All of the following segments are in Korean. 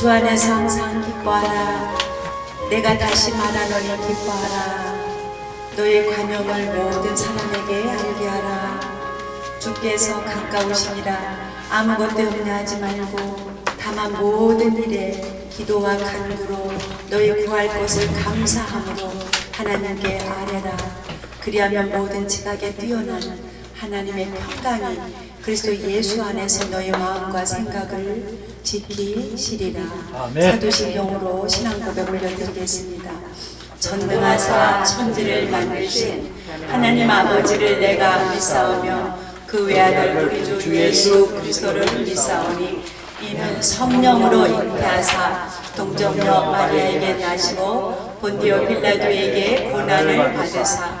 주 안에서 항상 기뻐하라. 내가 다시 말하노니 기뻐하라. 너의 관용을 모든 사람에게 알게 하라. 주께서 가까우시니라. 아무것도 염려하지 말고 다만 모든 일에 기도와 간구로 너희 구할 것을 감사함으로 하나님께 아뢰라. 그리하면 모든 지각에 뛰어난 하나님의 평강이 그리스도 예수 안에서 너희 마음과 생각을 지키시리라. 사도신경으로 신앙 고백 올려드리겠습니다 전능하사 천지를 만드신 하나님 아버지를 내가 믿사오며 그 외아들 우리 주 예수 그리스도를 믿사오니 이는 성령으로 잉태하사 동정녀 마리아에게 나시고 본디오 빌라도에게 고난을 받으사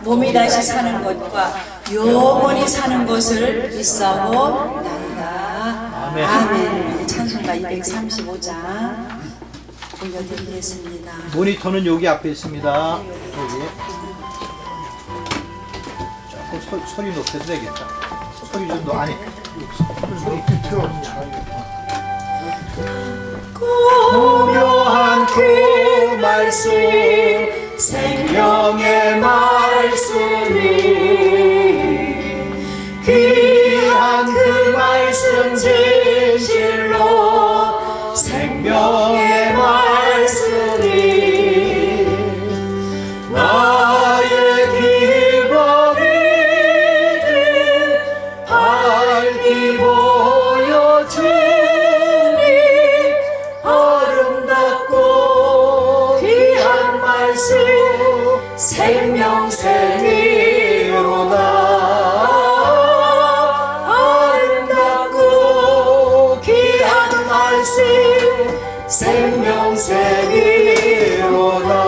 몸이 다시 사는 것과 영원히 사는 것을 믿사오나이다 아멘. 아멘 찬송가 235장 올려드리겠습니다 모니터는 여기 앞에 있습니다. 여기. 조금 소, 소리 높여도 되겠다. 소리 좀 더, 아니. 고묘한 말 생명샘이로다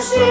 귀